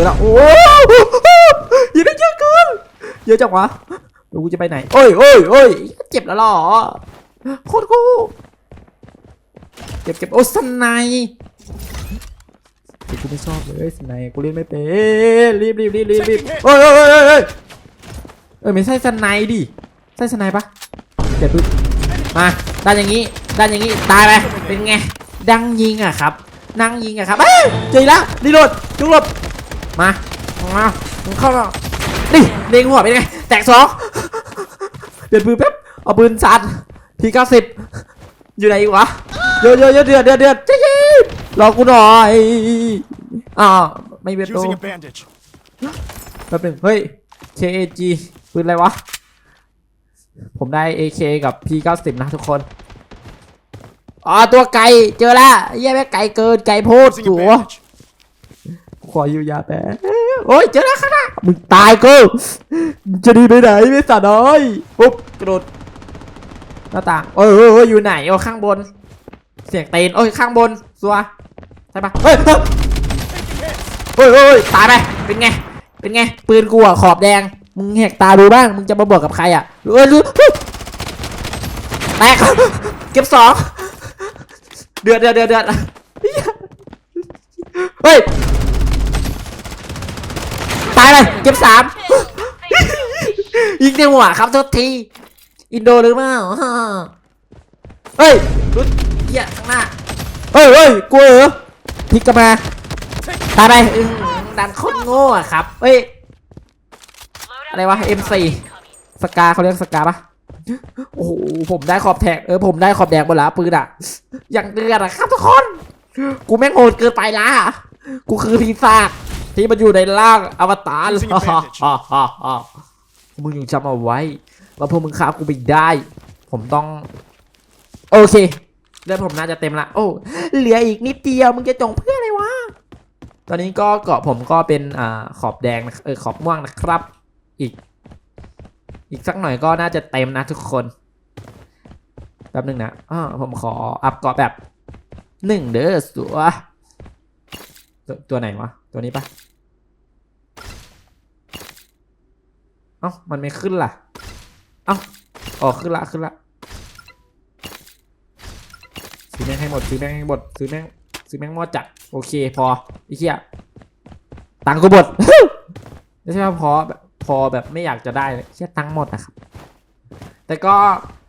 อแล้วโอ้ยิงได้เยอะเกินเยอะจังวะแล้วกูจะไปไหนโอ้ยโอ้ยโอ้ยเจ็บแล้วหรอโคตรกูเจ็บเจ็บโอ้สไนป์เดี๋ยกูไม่ชอบเลยสไนป์กูเล่นไม่เป็นรีบรีบรีบรีบรีบโอ้ยโอ้ยโอ้ยโอ้ยโอ้ยเออไม่ใช่สไนป์ดิใช่สไนป์ปะเดี๋ยวปึ๊บมาด้านอย่างนี้ด้านอย่างนี้ตายไปเป็นไงดังยิงอะครับนั่งยิงอะครับเอ้ยเจอแล้วรีโหลดจุกหลบ มา มามึงเข้ามานี่เล็งหัวเป็นไงแตกสองเปลี่ยนปืนแป๊บเอาปืนสัตว์ทีเก้าสิบอยู่ไหนอีกวะเยอะเยอะเยอะเดือดเดือดเดือดเจ๊รอกูหน่อยอ้าวไม่เป็นโต Using a bandage. แป๊บหนึงเฮ้ย KAG ปืนอะไรวะ ผมได้ AK กับ P90 นะทุกคนอ๋อตัวไก่เจอแล้วเยี่ยแม่งไก่เกินไก่โพด Using สั a ว bandage. ขออยู่ยาแป๊บโอ้ยเจอแล้วข้างหน้ามึงตายกูจะดีไปไหนไม่สาน้อยปุ๊บกระโดดหน้าต่างโอ้ยโอ้ยโอ้ยอยู่ไหนโอ้ข้างบน เสียงเตนโอ้ยข้างบนสัวใช่ปะเฮ้ยเฮ้ยเฮ้ยตายไปเป็นไงเป็นไงปืนกูอะขอบแดงมึงแหกตาดูบ้างมึงจะมาบวกกับใครอะเอ้ยรู้แตกเก็บสองเดือดเดือดเดือดเดือดเฮ้ย ตายเลยเก็บสามยิงในหัวครับโทษที อินโดหรือเปล่าเฮ้ยรุดเหี้ยข้างหน้าเฮ้ยเฮ้ยกลัวเหรอพลิกกลับมาตายไปดันโคตรโง่อะครับเฮ้ยอะไรวะ M4 สกาเขาเรียกสกาปะโอ้โหผมได้ขอบแทกเออผมได้ขอบแดงหมดละปืนอะอย่างเดือดอะครับทุกคน กูแม่งโหดเกินไปละกูคือปีศาจ ที่มันอยู่ในร่างอวตาร Using advantage ฮ่าฮ่าฮ่ามึงยังจำเอาไว้ว่าพวกมึงฆ่ากูไม่ได้ ผมต้อง โอเคเลือดผมน่าจะเต็มละ โอ้ เหลืออีกนิดเดียว มึงจะจงเพื่ออะไรวะ ตอนนี้ก็เกาะผมก็เป็นอ่าขอบแดงนะเออขอบม่วงนะครับ อีก อีกสักหน่อยก็น่าจะเต็มนะทุกคนแป๊บหนึงนะอ่าผมขออัพเกาะแบบหนึ่งเด้อสัวตัวตัวไหนวะ ตัวนี้ปะ เอ้ามันไม่ขึ้นล่ะ เอ้าอ๋อขึ้นละขึ้นละซื้อแม่งให้หมดซื้อแม่งให้หมดซื้อแม่งซื้อแม่งหมดจัดโอเคพอไอ้เหี้ยตังค์กูหมดไม่ใช่ว่าพอแบบพอแบบไม่อยากจะได้เลยเชี่ยตังค์หมดนะครับ แต่ก็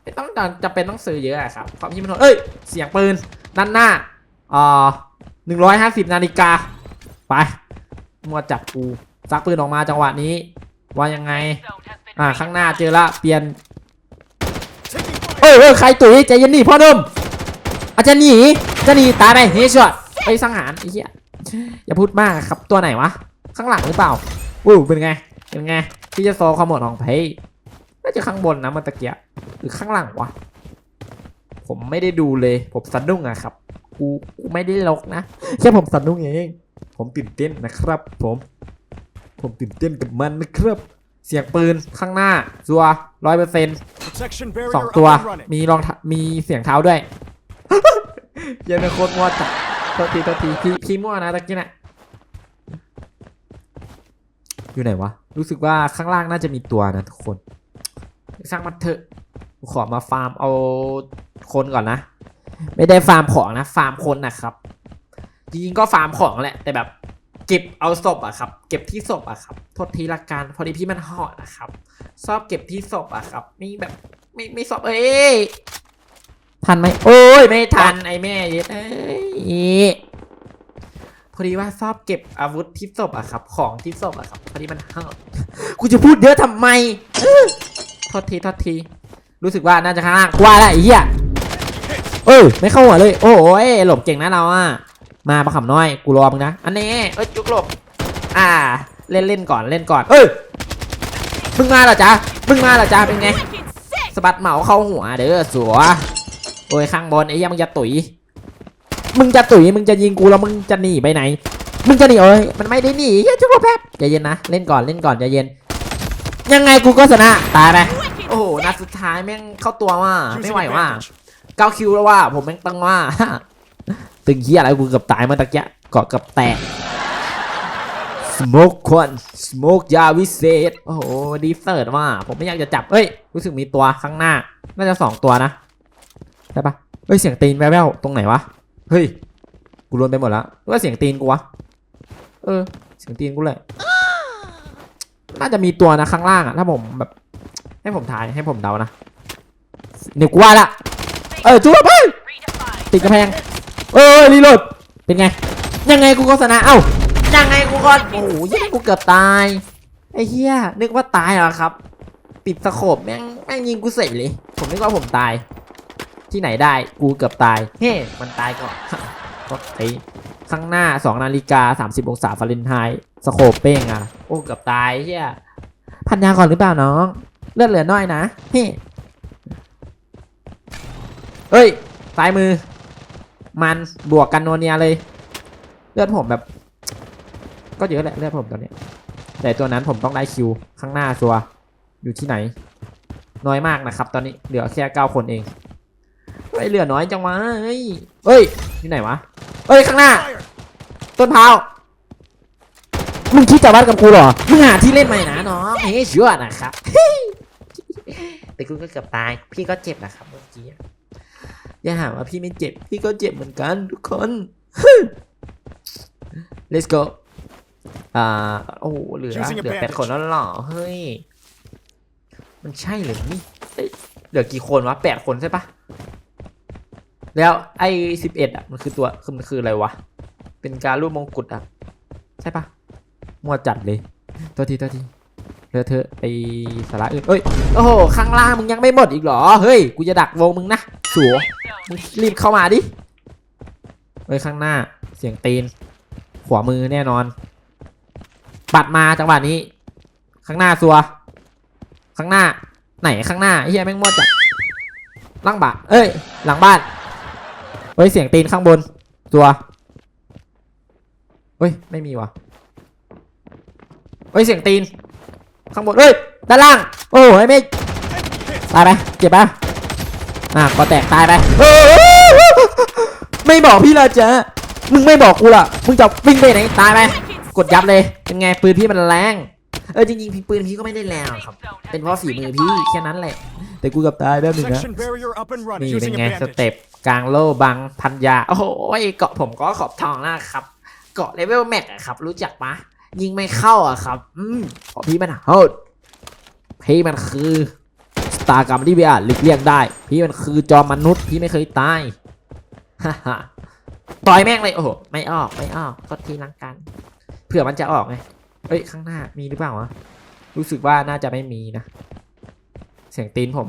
ไม่ต้องจะเป็นต้องซื้อเยอะอะครับความที่มันเอ้ยเสียงปืนด้านหน้าอ่าหนึ่งร้อยห้าสิบนาฬิกาไปมัวจับกูซักปืนออกมาจังหวะนี้ ว่ายังไง อ่าข้างหน้าเจอละเปลี่ยน Taking fire. เอ้ยเอ้ยใครตุ๋ยใจเย็นนี่พ่อหนุ่มอาจจะหนีจะหนีตายไปเฮ้ยช็อตไอ้สังหารไอ้เหี้ยอย่าพูดมากครับตัวไหนวะข้างหลังหรือเปล่าอู้เป็นไงเป็นไงที่จะโซความหมดของเพย์น่าจะข้างบนนะเมันตะเกียบหรือข้างหลังวะผมไม่ได้ดูเลย ผมสะดุ้งอะครับกูกูไม่ได้ลกนะแค่ผมสะดุ้งเองผมตื่นเต้นนะครับ ผม ผมตื่นเต้นกับมันนะครับ เสียงปืนข้างหน้าซัวร้อยเปอร์เซ็นต์ Protection barrier สอง up ตัว and running. มีรองเท้ามีเสียงเท้าด้วยเยังเป็นโคตรมั่วจัดโทษทีโทษทีพี่พี่มั่วนะตะกี้น่ะอยู่ไหนวะ รู้สึกว่าข้างล่างน่าจะมีตัวนะทุกคน สร้างมันเถอะกูขอมาฟาร์มเอาคนก่อนนะ ไม่ได้ฟาร์มของนะ ฟาร์มคนนะครับ จริงๆก็ฟาร์มของแหละ แต่แบบ เก็บเอาศพอะครับ เก็บที่ศพอะครับโทษทีละกันพอดีพี่มันหอดนะครับชอบเก็บที่ศพอะครับ นี่แบบไม่ไม่สอบเอ้ยทันไหมโอ้ยไม่ทันไอ้แม่เย็ดเอ้ยพอดีว่าชอบเก็บอาวุธที่ศพอะครับ ของที่ศพอะครับพอดีมันห้าวกูจะพูดเยอะทำไมท้อโทษทีโทษที รู้สึกว่าน่าจะข้างกว่าละไอ้เหี้ยเอ้ยไม่เข้าหัวเลย โอ้ยหลบเก่งนะเราอะ มาประขำน้อย กูรอมึงนะ อันนี้ เอ้ยจุกหลบ อ่า เล่นเล่นก่อนเล่นก่อนเอ้ย มึงมาเหรอจ๊ะ มึงมาเหรอจ๊ะ เป็นไงสะบัดเหมาเข้าหัวเด้อสัวโอ้ยข้างบนไอ้เหี้ยมึงจะตุ๋ย มึงจะตุ๋ยมึงจะยิงกูแล้วมึงจะหนีไปไหน มึงจะหนีเอ้ย มันไม่ได้หนีเฮ้ยจุกแป๊บใจเย็นนะ เล่นก่อนเล่นก่อนใจเย็น ยังไงกูก็ชนะ ตายไปโอ้โห นัดสุดท้ายแม่งเข้าตัวว่าไม่ Using ไหว a ว่า bandage. เก้าคิวแล้วว่าผมแม่งตึงว่า ตึงเหี้ยอะไรกูเกือบตายมื่อตะกี้เกาะเกือบแตกสโมกควันสโมกยาวิเศษ โอ้โหดีเซิร์ตว่าผมไม่อยากจะจับเอ้ย รู้สึกมีตัวข้างหน้า น่าจะสองตัวนะใช่ปะเฮ้ย เสียงตีนแววๆตรงไหนวะ เฮ้ย กูรวนไปหมดแล้วว่าเสียงตีนกูวะ เออ เสียงตีนกูเลยน่าจะมีตัวนะข้างล่างอะถ้าผมแบบ ให้ผมถ่ายให้ผมเดานะเดี๋ยวกูว่าละ เออจุ๊บไปติดกระแพง เออรีโหลดเป็นไง ยังไงกูก็ชนะ เอ้า ยังไงกูก็โอ้โหยังไงกูเกือบตาย ไอ้เหี้ย นึกว่าตายเหรอครับ ปิดสโคปแม่งแม่งยิงกูเสร็จเลย ผมนึกว่าผมตาย ที่ไหนได้ กูเกือบตาย เฮ้ มันตายก่อนก็ไอ้ข้างหน้า 2 นาฬิกา 30 องศาฟาเรนไฮต์สโคปเป้งอะ โอ้ เกือบตายเฮียพันยาก่อนหรือเปล่าน้อง เลือดเหลือน้อยนะ เฮ้ เฮ้ย ซ้ายมือ มันบวกกันโนเนียเลย เลือดผมแบบ ก็เยอะแหละเลือดผมตอนนี้ แต่ตัวนั้นผมต้องได้คิวข้างหน้าชัวอยู่ที่ไหน น้อยมากนะครับ ตอนนี้เหลือแค่เก้าคนเองเฮ้ยเหลือน้อยจังวะเฮ้ยเฮ้ยที่ไหนวะเฮ้ยข้างหน้า ต้นเท้ามึงคิดจะวัดกับกูเหรอมึงหาที่เล่นใหม่นะน้องเฮ้ยเชื่อนะครับแต่กูก็เกือบตาย พี่ก็เจ็บนะครับเมื่อกี้ อย่าหาว่าพี่ไม่เจ็บ พี่ก็เจ็บเหมือนกันทุกคน let's go อ่า โอ้โหเหลือ Using เหลือ advantage แปดคนแล้วเหรอ เฮ้ย มันใช่เหรือนี่เอ้ยเหลือกี่คนวะแปดคนใช่ปะแล้วไอ้สิบเอ็ดอะ มันคือตัวคือมันคืออะไรวะ เป็นการรูปมงกุฎอะ ใช่ปะมัวจัดเลย ตัวทีตัวทีเลอะเธอะไปสาระอื่นเอ้ย โอ้โห ข้างล่างมึงยังไม่หมดอีกเหรอ เฮ้ย กูจะดักวงมึงนะ สัวรีบเข้ามาดิเฮ้ยข้างหน้าเสียงตีน ขวามือแน่นอน ปัดมาจังหวะนี้ ข้างหน้าสัว ข้างหน้า ไหนข้างหน้าเฮียแม่งมอดจัดหลังบะเอ้ย หลังบ้านเฮ้ยเสียงตีนข้างบนตัวเฮ้ยไม่มีวะเฮ้ยเสียงตีน ข้างบนเฮ้ยด้านล่าง โอ้ยไม่ตายไปเจ็บปะ อะก็แตกตายไปเออไม่บอกพี่ละจ๊ะมึงไม่บอกกูล่ะมึงจะวิ่งไปไหนตายไปกดยับเลยเป็นไงปืนพี่มันแรงเออจริงๆพี่ปืนพี่ก็ไม่ได้แรงหรอกครับ เป็นเพราะฝีมือพี่แค่นั้นแหละ แต่กูเกับตายแบบนึงนะ Section barrier up and running. นี่เป็น Using ไงส advantage. เต็ปกลางโล่บังพันยา โอ้โหเกาะผมก็ขอบทองนะครับ เกาะเลเวลแม็กอะครับ รู้จักปะยิงไม่เข้าอะครับ อืมเพราะพี่มันโหดพี่มันคือส ตากรรมที่พี่อาจหลีกเลี่ยงได้ พี่มันคือจอมมนุษย์พี่ไม่เคยตายฮ่าฮ่าต่อยแม่งเลยโอ้โหไม่ออกไม่ออกก็ทีลังกันเผื่อมันจะออกไงเอ้ยข้างหน้ามีหรือเปล่าวะรู้สึกว่าน่าจะไม่มีนะ เสียงตีนผม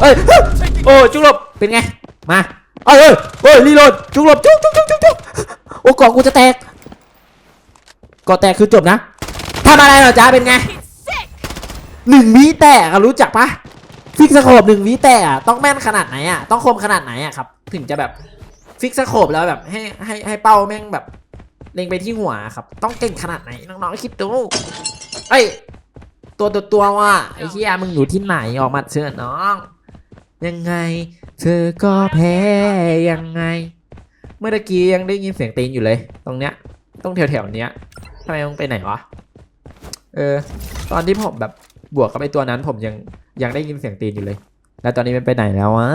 เอ้ยโอ้จุกหลบเป็นไงมาเอ้ยเอ้ยรีโหลดจุกหลบจุกจุกจุกจุกจุกโอ้เกาะกูจะแตกกาะแตกคือจบนะทำอะไรเหรอจ๊ะเป็นไงหนึ่งวิแตกอะรู้จักปะ ฟิกสโคบหนึ่งวิแตกอะต้องแม่นขนาดไหนอะต้องคมขนาดไหนอะครับ ถึงจะแบบฟิกสโคบแล้วแบบให้ให้ให้เป้าแม่งแบบเล็งไปที่หัวครับ ต้องเก่งขนาดไหนน้องๆคิดดูเอ้ตัวตัวตัวว่ะไอ้เหี้ยมึงอยู่ที่ไหนออกมาเชิญน้อง ยังไง เธอก็แพ้ยังไง เมื่อกี้ยังได้ยินเสียงตีนอยู่เลย ตรงเนี้ยตรงแถวๆเนี้ยทำไมมึงไปไหนวะเออ ตอนที่ผมแบบบวกกับไอ้ตัวนั้นผมยัง ยังได้ยินเสียงตีนอยู่เลย แล้วตอนนี้มันไปไหนแล้ววะ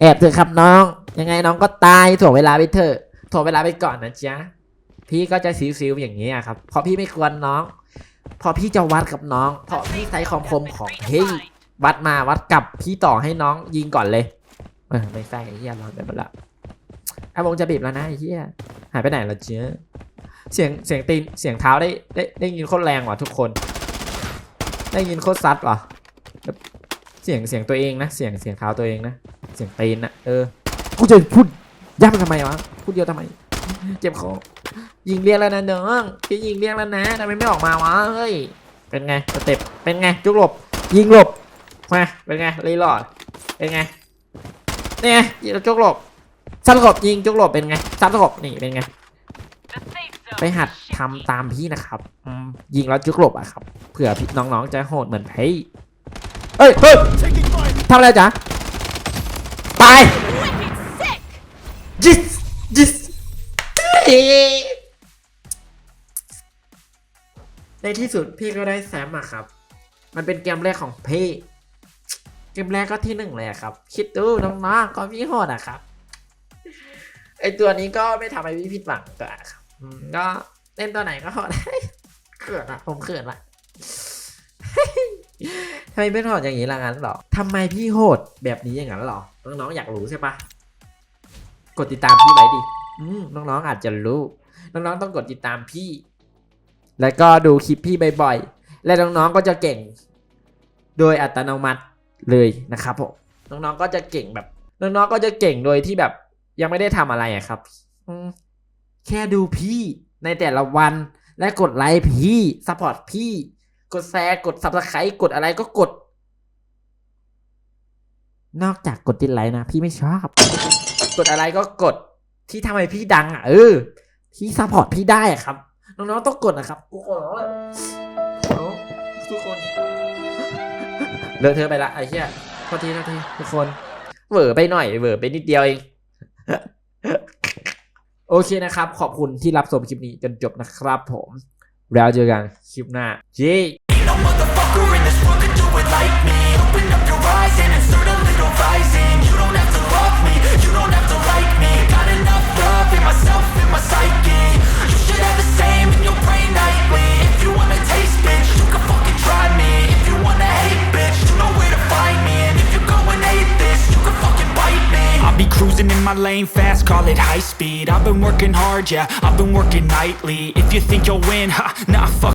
แอบเถอะครับน้อง ยังไงน้องก็ตายถ่วงเวลาไปเถอะถ่วงเวลาไปก่อนนะจ๊ะพี่ก็จะซิวๆอย่างนี้ครับเพราะพี่ไม่ควรน้องเพราะพี่จะวัดกับน้อง เพราะพี่ใช้ความคมของพี่วัดมาวัดกลับพี่ต่อให้น้องยิงก่อนเลยเออไม่ใช่ไอ้เหี้ยร้อนไปหมดละอาวงจะบีบแล้วนะไอ้เหี้ยหายไปไหนละเจ้าเสียงเสียงตีนเสียงเท้าได้ได้ได้ยินโคตรแรงว่ะทุกคน ได้ยินโคตรซัดว่ะ เสียงเสียงตัวเองนะ เสียงเสียงเท้าตัวเองนะ เสียงตีนนะเออ กูจะพูดย้ำทำไมวะ พูดเดียวทำไม เจ็บคอ ยิงเรียกแล้วนะน้องพี่ยิงเรียกแล้วนะทำไมไม่ออกมาวะ เฮ้ย เป็นไงสเต็ปเป็นไง จุกหลบ ยิงหลบ มา เป็นไงรีโหลดเป็นไงนี่ไงยิงจุกหลบซัดหลบยิงจุกหลบเป็นไงซัดหลบนี่เป็นไง ไปหัดทำตามพี่นะครับ ยิงแล้วจุกหลบอะครับ เผื่อพี่น้องๆจะโหดเหมือนพี่ เอ้ยเฮ้ยทำอะไรจ๊ะตายยิสยิสในที่สุดพี่ก็ได้แซมอะครับ มันเป็นเกมแรกของพี่ เกมแรกก็ที่หนึ่งเลยครับ คิดดูน้องๆก็พี่โหดอะครับ ไอตัวนี้ก็ไม่ทำให้พี่ผิดหวังก็ครับอืมก็เล่นตัวไหนก็โหดเขินอะผมเขินอะ ไมเป็นโหดอย่างนี้ล่ะงั้นหรอทำไมพี่โหดแบบนี้อย่างนั้นหรอ น้องๆอยากรู้ใช่ปะกดติดตามพี่ไว้ดิน้องๆอาจจะรู้ น้องๆต้องกดติดตามพี่ แล้วก็ดูคลิปพี่บ่อยๆ และน้องๆก็จะเก่ง โดยอัตโนมัติเลยนะครับผม น้องๆก็จะเก่งแบบ น้องๆก็จะเก่งโดยที่แบบยังไม่ได้ทำอะไรอะครับ แค่ดูพี่ในแต่ละวันและกดไลค์พี่ ซัพพอร์ตพี่ กดแชร์กด subscribe กดอะไรก็กด นอกจากกดติดไลค์นะ พี่ไม่ชอบ กดอะไรก็กดที่ทำให้พี่ดังอะเออที่ซัพพอร์ตพี่ได้อะครับ น้องๆต้องกดนะครับกูขอร้องเลยทุกคนเลอะเทอไปละไอ้เหี้ยโทษทีโทษทีทุกคนเวอไปหน่อยเวอไปนิดเดียวเองโอเคนะครับ ขอบคุณที่รับชมคลิปนี้จนจบนะครับผม แล้วเจอกันคลิปหน้าเ like me. Open up your eyes and insert a little rising. You don't have to love me, you don't have to like me. Got enough love in myself, in my psyche. You should have the same in your brain nightly. If you wanna taste, bitch, you can fucking try me. If you wanna hate, bitch, you know where to find me. And if you're going hate this, you can fucking bite me. I'll be cruising in my lane fast, call it high speed. I've been working hard, yeah, I've been working nightly. If you think you'll win, ha, nah, fuck